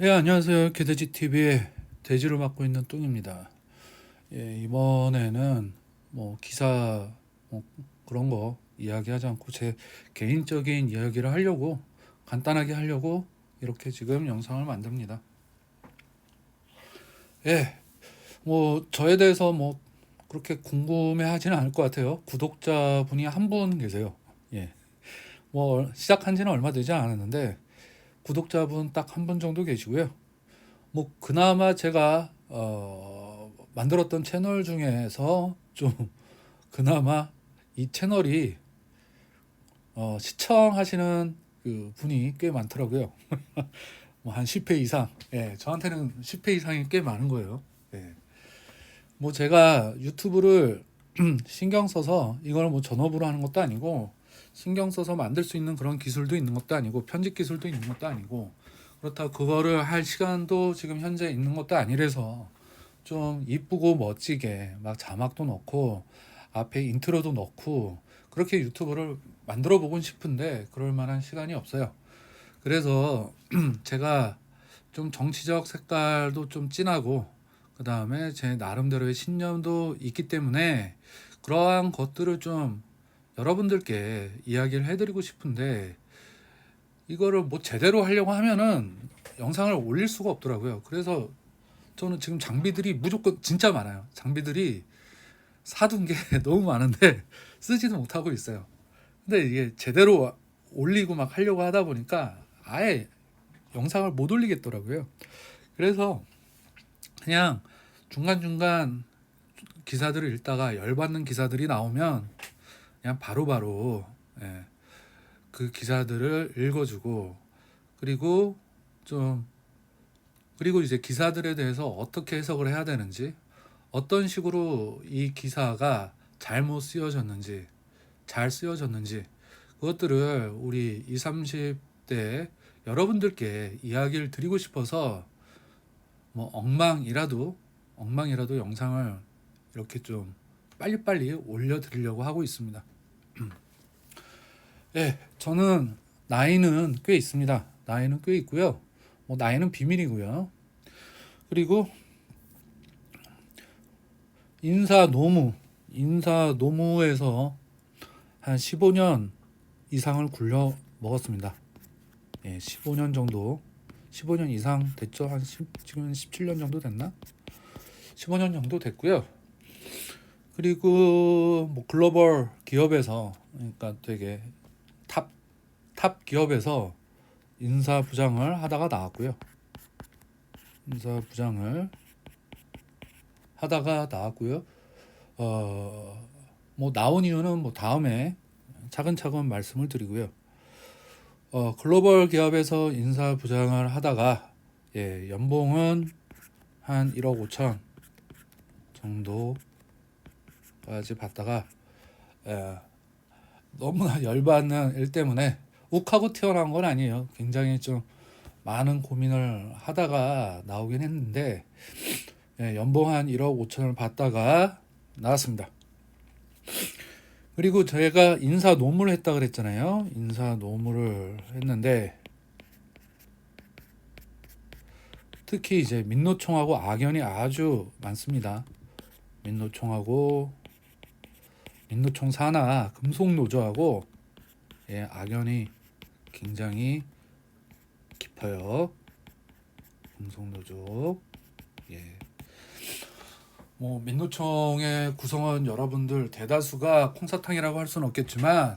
예, 안녕하세요. 개돼지 TV의 돼지를 맡고 있는 뚱입니다. 예, 이번에는 뭐 기사 뭐 그런 거 이야기하지 않고 제 개인적인 이야기를 하려고 간단하게 하려고 이렇게 지금 영상을 만듭니다. 예, 뭐 저에 대해서 뭐 그렇게 궁금해 하지는 않을 것 같아요. 구독자분이 한 분 계세요. 예, 뭐 시작한 지는 얼마 되지 않았는데 구독자분 딱 한 분 정도 계시고요. 뭐 그나마 제가 어, 만들었던 채널 중에서 좀 그나마 이 채널이 어, 시청하시는 그 분이 꽤 많더라고요. 뭐 한 10회 이상. 예, 저한테는 10회 이상이 꽤 많은 거예요. 예. 뭐 제가 유튜브를 신경 써서 이걸 뭐 전업으로 하는 것도 아니고 신경 써서 만들 수 있는 그런 기술도 있는 것도 아니고 편집 기술도 있는 것도 아니고 그렇다고 그거를 할 시간도 지금 현재 있는 것도 아니라서 좀 이쁘고 멋지게 막 자막도 넣고 앞에 인트로도 넣고 그렇게 유튜브를 만들어 보고 싶은데 그럴 만한 시간이 없어요. 그래서 제가 좀 정치적 색깔도 좀 진하고 그 다음에 제 나름대로의 신념도 있기 때문에 그러한 것들을 좀 여러분들께 이야기를 해드리고 싶은데 이거를 뭐 제대로 하려고 하면은 영상을 올릴 수가 없더라고요. 그래서 저는 지금 장비들이 무조건 진짜 많아요. 장비들이 사둔 게 너무 많은데 쓰지도 못하고 있어요. 근데 이게 제대로 올리고 막 하려고 하다 보니까 아예 영상을 못 올리겠더라고요. 그래서 그냥 중간중간 기사들을 읽다가 열받는 기사들이 나오면 그냥 바로 바로 예, 그 기사들을 읽어주고 그리고 좀 그리고 이제 기사들에 대해서 어떻게 해석을 해야 되는지 어떤 식으로 이 기사가 잘못 쓰여졌는지 잘 쓰여졌는지 그것들을 우리 20, 30대 여러분들께 이야기를 드리고 싶어서 뭐 엉망이라도 엉망이라도 영상을 이렇게 좀 빨리빨리 올려드리려고 하고 있습니다. 예, 저는 나이는 꽤 있습니다. 나이는 꽤 있고요. 뭐 나이는 비밀이고요. 그리고 인사 노무, 인사 노무에서 한 15년 이상을 굴려 먹었습니다. 예, 15년 정도, 15년 이상 됐죠? 한 10, 지금 17년 정도 됐나? 15년 정도 됐고요. 그리고 뭐 글로벌 기업에서 그러니까 되게 탑, 탑 기업에서 인사 부장을 하다가 나왔고요. 인사 부장을 하다가 나왔고요. 어, 뭐 나온 이유는 뭐 다음에 차근차근 말씀을 드리고요. 어, 글로벌 기업에서 인사 부장을 하다가 예, 연봉은 한 1억 5천 정도까지 받다가 예, 너무나 열받는 일 때문에 욱하고 튀어나온 건 아니에요. 굉장히 좀 많은 고민을 하다가 나오긴 했는데 예, 연봉 한 1억 5천을 받다가 나왔습니다. 그리고 저희가 인사 노무를 했다 그랬잖아요. 인사 노무를 했는데 특히 이제 민노총하고 악연이 아주 많습니다. 민노총하고 민노총 산하 금속노조하고 예, 악연이 굉장히 깊어요. 금속노조 예. 뭐 민노총의 구성원 여러분들 대다수가 콩사탕이라고 할 수는 없겠지만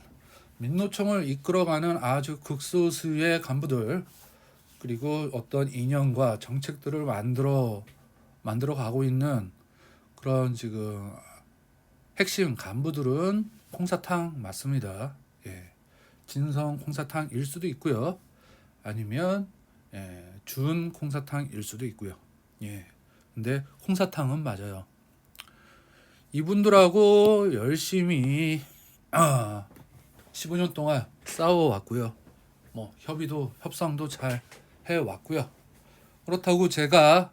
민노총을 이끌어가는 아주 극소수의 간부들 그리고 어떤 인연과 정책들을 만들어 만들어 가고 있는 그런 지금 핵심 간부들은 콩사탕 맞습니다. 예. 진성 콩사탕일 수도 있고요. 아니면 예, 준 콩사탕일 수도 있고요. 예. 근데 콩사탕은 맞아요. 이분들하고 열심히 아, 15년 동안 싸워 왔고요. 뭐 협의도 협상도 잘 해 왔고요. 그렇다고 제가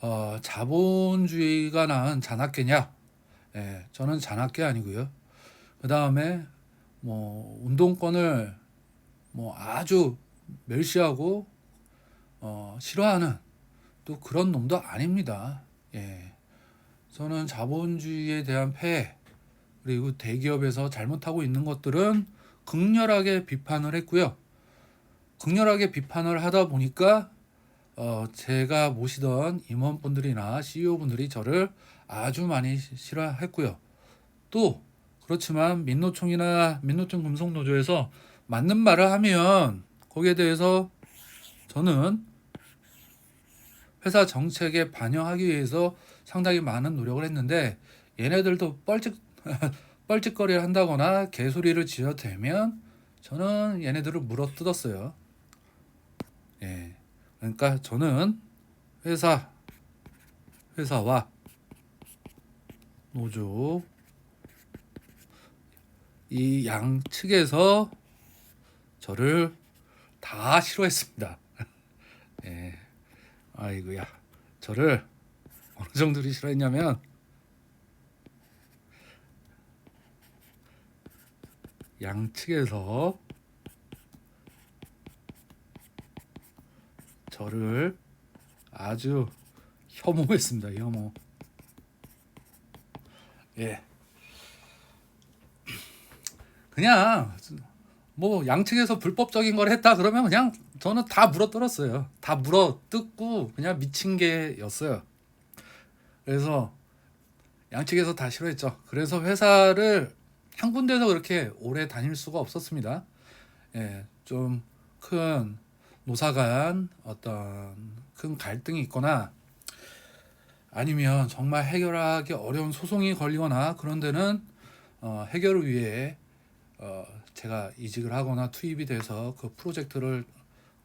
어, 자본주의가 낳은 잔악계냐? 예, 저는 잔악계 아니고요. 그 다음에 뭐 운동권을 뭐 아주 멸시하고 어, 싫어하는 또 그런 놈도 아닙니다. 예. 저는 자본주의에 대한 폐해 그리고 대기업에서 잘못하고 있는 것들은 극렬하게 비판을 했고요. 극렬하게 비판을 하다 보니까 어, 제가 모시던 임원분들이나 CEO분들이 저를 아주 많이 시- 싫어했고요. 또 그렇지만 민노총이나 민노총 금속노조에서 맞는 말을 하면 거기에 대해서 저는 회사 정책에 반영하기 위해서 상당히 많은 노력을 했는데 얘네들도 뻘짓 뻘짓거리를 한다거나 개소리를 지어대면 저는 얘네들을 물어 뜯었어요. 예. 그러니까 저는 회사 회사와 노조 이 양측에서 저를 다 싫어했습니다. 예. 아이고야. 저를 어느 정도로 싫어했냐면 양측에서 저를 아주 혐오했습니다. 혐오. 예. 그냥 뭐 양측에서 불법적인 걸 했다 그러면 그냥 저는 다 물어 뜯었어요. 다 물어 뜯고 그냥 미친 개였어요. 그래서 양측에서 다 싫어했죠. 그래서 회사를 한 군데서 그렇게 오래 다닐 수가 없었습니다. 예, 좀 큰 노사 간 어떤 큰 갈등이 있거나 아니면 정말 해결하기 어려운 소송이 걸리거나 그런 데는 어, 해결을 위해 어, 제가 이직을 하거나 투입이 돼서 그 프로젝트를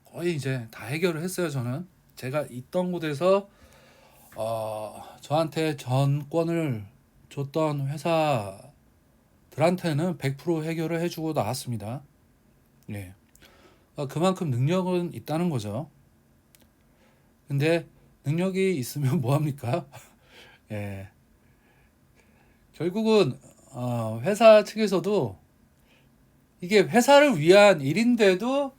거의 이제 다 해결을 했어요. 저는 제가 있던 곳에서 어, 저한테 전권을 줬던 회사들한테는 100% 해결을 해주고 나왔습니다. 예, 어, 그만큼 능력은 있다는 거죠. 근데 능력이 있으면 뭐 합니까? 예, 결국은 어, 회사 측에서도 이게 회사를 위한 일인데도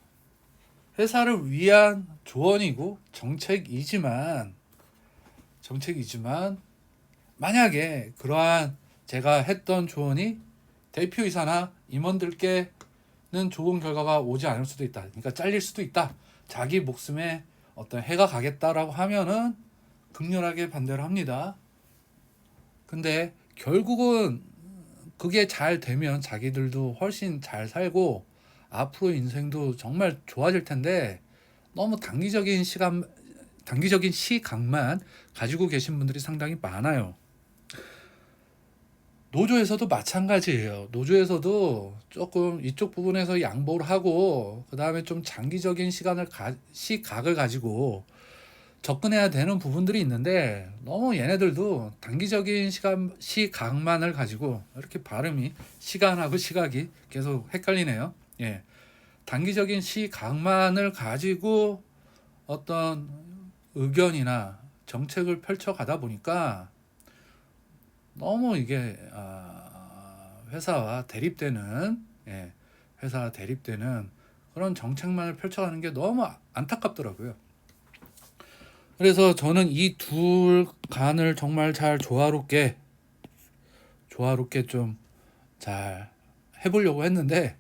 회사를 위한 조언이고 정책이지만 정책이지만 만약에 그러한 제가 했던 조언이 대표이사나 임원들께는 좋은 결과가 오지 않을 수도 있다. 그러니까 잘릴 수도 있다. 자기 목숨에 어떤 해가 가겠다라고 하면은 극렬하게 반대를 합니다. 근데 결국은 그게 잘 되면 자기들도 훨씬 잘 살고 앞으로 인생도 정말 좋아질 텐데 너무 단기적인 시간 단기적인 시각만 가지고 계신 분들이 상당히 많아요. 노조에서도 마찬가지예요. 노조에서도 조금 이쪽 부분에서 양보를 하고 그 다음에 좀 장기적인 시간을 가, 시각을 가지고 접근해야 되는 부분들이 있는데 너무 얘네들도 단기적인 시간 시각만을 가지고 이렇게 발음이 시간하고 시각이 계속 헷갈리네요. 예. 단기적인 시각만을 가지고 어떤 의견이나 정책을 펼쳐 가다 보니까 너무 이게 아, 회사와 대립되는 예, 회사와 대립되는 그런 정책만을 펼쳐가는 게 너무 안타깝더라고요. 그래서 저는 이 둘 간을 정말 잘 조화롭게 조화롭게 좀 잘 해보려고 했는데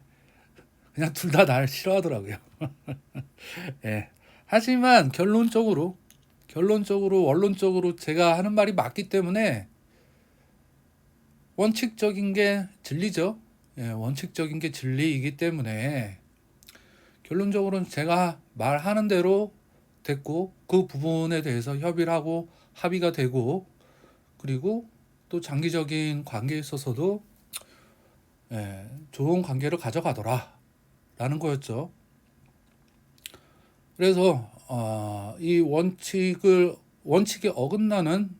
그냥 둘 다 날 싫어하더라고요. 예. 하지만 결론적으로 결론적으로 원론적으로 제가 하는 말이 맞기 때문에 원칙적인 게 진리죠. 예, 원칙적인 게 진리이기 때문에 결론적으로는 제가 말하는 대로 됐고 그 부분에 대해서 협의를 하고 합의가 되고 그리고 또 장기적인 관계에 있어서도 예, 좋은 관계를 가져가더라 라는 거였죠. 그래서 어, 이 원칙을 원칙에 어긋나는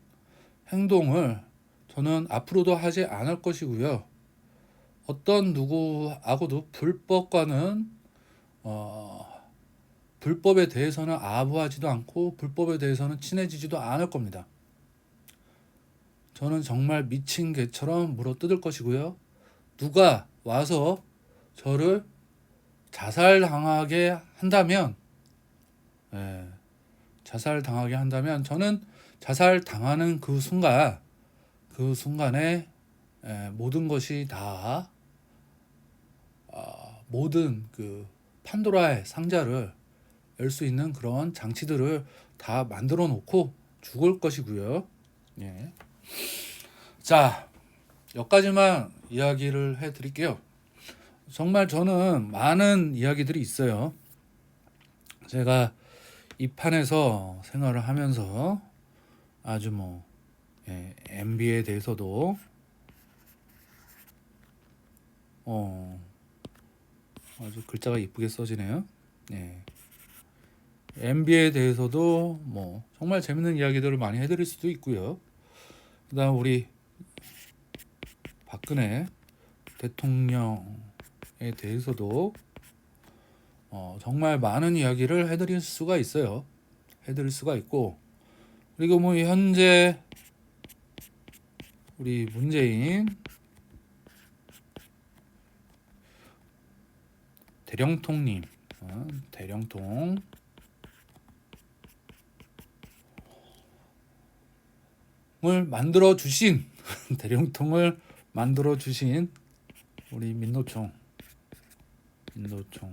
행동을 저는 앞으로도 하지 않을 것이고요. 어떤 누구하고도 불법과는 어, 불법에 대해서는 아부하지도 않고 불법에 대해서는 친해지지도 않을 겁니다. 저는 정말 미친 개처럼 물어 뜯을 것이고요. 누가 와서 저를 자살당하게 한다면 예, 자살 당하게 한다면 저는 자살 당하는 그 순간 그 순간에 에, 모든 것이 다 어, 모든 그 판도라의 상자를 열 수 있는 그런 장치들을 다 만들어 놓고 죽을 것이고요. 예. 자, 여기까지만 이야기를 해 드릴게요. 정말 저는 많은 이야기들이 있어요. 제가 이 판에서 생활을 하면서 아주 뭐 예, MB에 대해서도 어 아주 글자가 이쁘게 써지네요. 예. MB에 대해서도 뭐 정말 재밌는 이야기들을 많이 해드릴 수도 있고요. 그다음 우리 박근혜 대통령에 대해서도 어, 정말 많은 이야기를 해드릴 수가 있어요. 해드릴 수가 있고 그리고 뭐 현재 우리 문재인 대령통님 어, 대령통 을 만들어 주신 대령통을 만들어 주신 우리 민노총 민노총에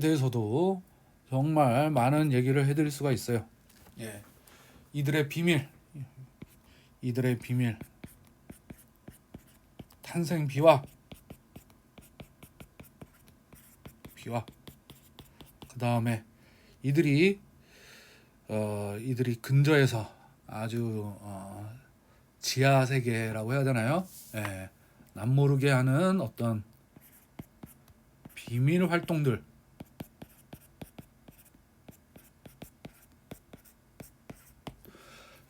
대해서도 정말 많은 얘기를 해드릴 수가 있어요. 예, 이들의 비밀, 이들의 비밀, 탄생 비화, 비화. 그 다음에 이들이 어 이들이 근저에서 아주 어, 지하 세계라고 해야 되나요? 예, 남모르게 하는 어떤 비밀 활동들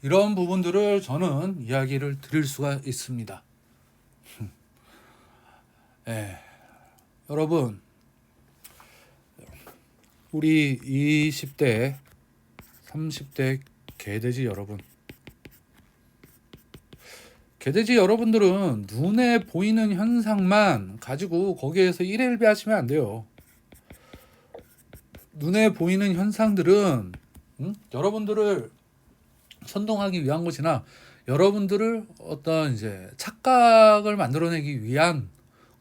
이런 부분들을 저는 이야기를 드릴 수가 있습니다. 예, 여러분 우리 20대, 30대 개돼지 여러분 개돼지 여러분들은 눈에 보이는 현상만 가지고 거기에서 일일비 하시면 안 돼요. 눈에 보이는 현상들은 음? 여러분들을 선동하기 위한 것이나 여러분들을 어떤 이제 착각을 만들어내기 위한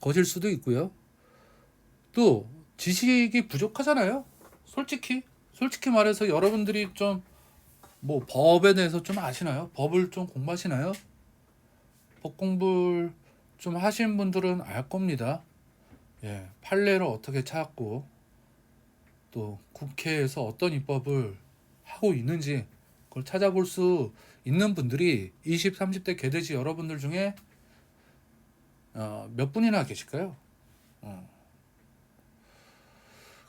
것일 수도 있고요. 또 지식이 부족하잖아요. 솔직히 솔직히 말해서 여러분들이 좀 뭐 법에 대해서 좀 아시나요? 법을 좀 공부하시나요? 법 공부를 좀 하신 분들은 알 겁니다. 예, 판례를 어떻게 찾고 또 국회에서 어떤 입법을 하고 있는지 그걸 찾아볼 수 있는 분들이 20, 30대 개돼지 여러분들 중에 어, 몇 분이나 계실까요? 어.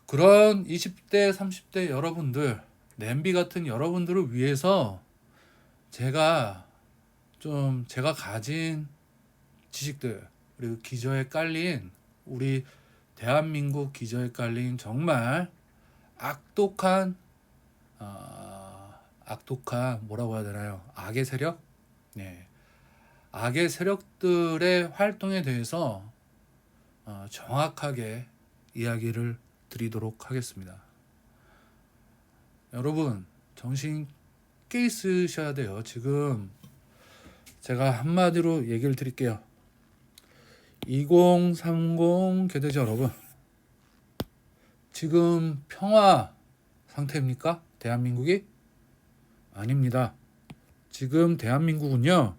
그런 20대, 30대 여러분들, 냄비 같은 여러분들을 위해서 제가 좀 제가 가진 지식들 그리고 기저에 깔린 우리 대한민국 기저에 깔린 정말 악독한 어, 악독한 뭐라고 해야 되나요? 악의 세력? 네. 악의 세력들의 활동에 대해서 어, 정확하게 이야기를 드리도록 하겠습니다. 여러분 정신 깨 있으셔야 돼요. 지금 제가 한마디로 얘기를 드릴게요. 2030 개돼지 여러분 지금 평화 상태입니까? 대한민국이? 아닙니다. 지금 대한민국은요.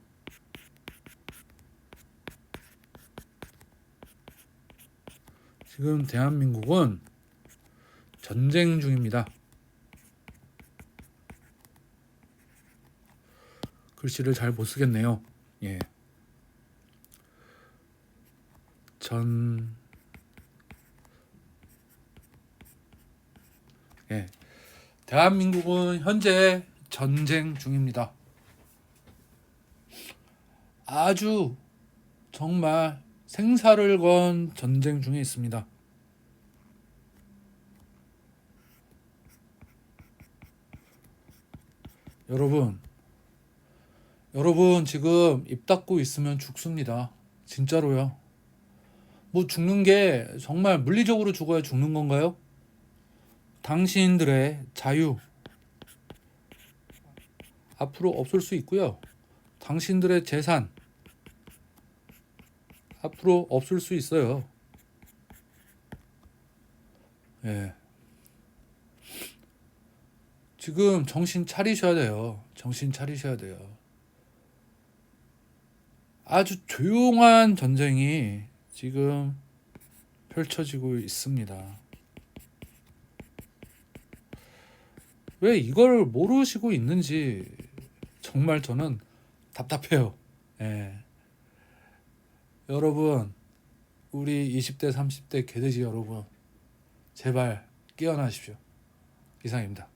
지금 대한민국은 전쟁 중입니다. 글씨를 잘 못 쓰겠네요. 예. 전 예. 대한민국은 현재 전쟁 중입니다. 아주 정말 생사를 건 전쟁 중에 있습니다. 여러분, 여러분 지금 입 닫고 있으면 죽습니다. 진짜로요. 뭐 죽는 게 정말 물리적으로 죽어야 죽는 건가요? 당신들의 자유, 앞으로 없을 수 있고요. 당신들의 재산 앞으로 없을 수 있어요. 예. 지금 정신 차리셔야 돼요. 정신 차리셔야 돼요. 아주 조용한 전쟁이 지금 펼쳐지고 있습니다. 왜 이걸 모르시고 있는지 정말 저는 답답해요. 예. 여러분, 우리 20대, 30대 개돼지 여러분, 제발 깨어나십시오. 이상입니다.